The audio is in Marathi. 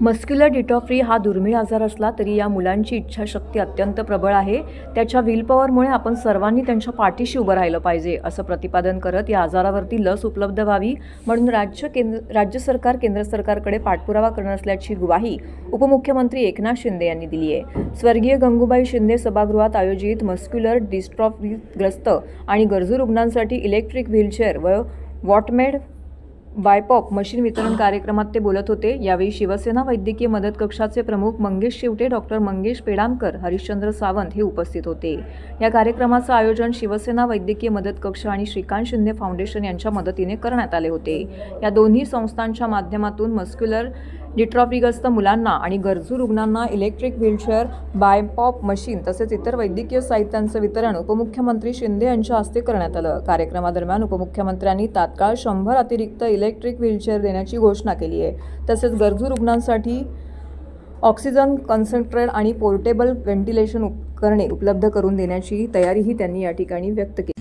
मस्क्युलर डिटॉफ्री हा दुर्मिळ आजार असला तरी या मुलांची इच्छाशक्ती अत्यंत प्रबळ आहे. त्याच्या विलपॉवरमुळे आपण सर्वांनी त्यांच्या पाठीशी उभं राहिलं पाहिजे असं प्रतिपादन करत या आजारावरती लस उपलब्ध व्हावी म्हणून राज्य केंद्र राज्य सरकार केंद्र सरकारकडे पाठपुरावा करणार असल्याची ग्वाही उपमुख्यमंत्री एकनाथ शिंदे यांनी दिली आहे. स्वर्गीय गंगूबाई शिंदे सभागृहात आयोजित मस्क्युलर डिस्ट्रॉफीग्रस्त आणि गरजू रुग्णांसाठी इलेक्ट्रिक व्हीलचेअर व वॉटमेड बायपॉप मशीन वितरण कार्यक्रमात ते बोलत होते. यावेळी शिवसेना वैद्यकीय मदत कक्षाचे प्रमुख मंगेश शिवटे डॉक्टर मंगेश पेडामकर हरिश्चंद्र सावंत हे उपस्थित होते. या कार्यक्रमाचं आयोजन शिवसेना वैद्यकीय मदत कक्ष आणि श्रीकांत शिंदे फाउंडेशन यांच्या मदतीने करण्यात आले होते. या दोन्ही संस्थांच्या माध्यमातून मस्क्युलर डिट्रॉफीग्रस्त मुलांना आणि गरजू रुग्णांना इलेक्ट्रिक व्हीलचेअर बायपॉप मशीन तसेच इतर वैद्यकीय साहित्यांचं वितरण उपमुख्यमंत्री शिंदे यांच्या हस्ते करण्यात आलं. कार्यक्रमादरम्यान उपमुख्यमंत्र्यांनी तात्काळ शंभर अतिरिक्त इलेक्ट्रिक व्हीलचेअर देण्याची घोषणा केली आहे. तसेच गरजू रुग्णांसाठी ऑक्सिजन कन्सन्ट्रेट आणि पोर्टेबल व्हेंटिलेशन उपकरणे उपलब्ध करून देण्याची तयारीही त्यांनी या ठिकाणी व्यक्त केली.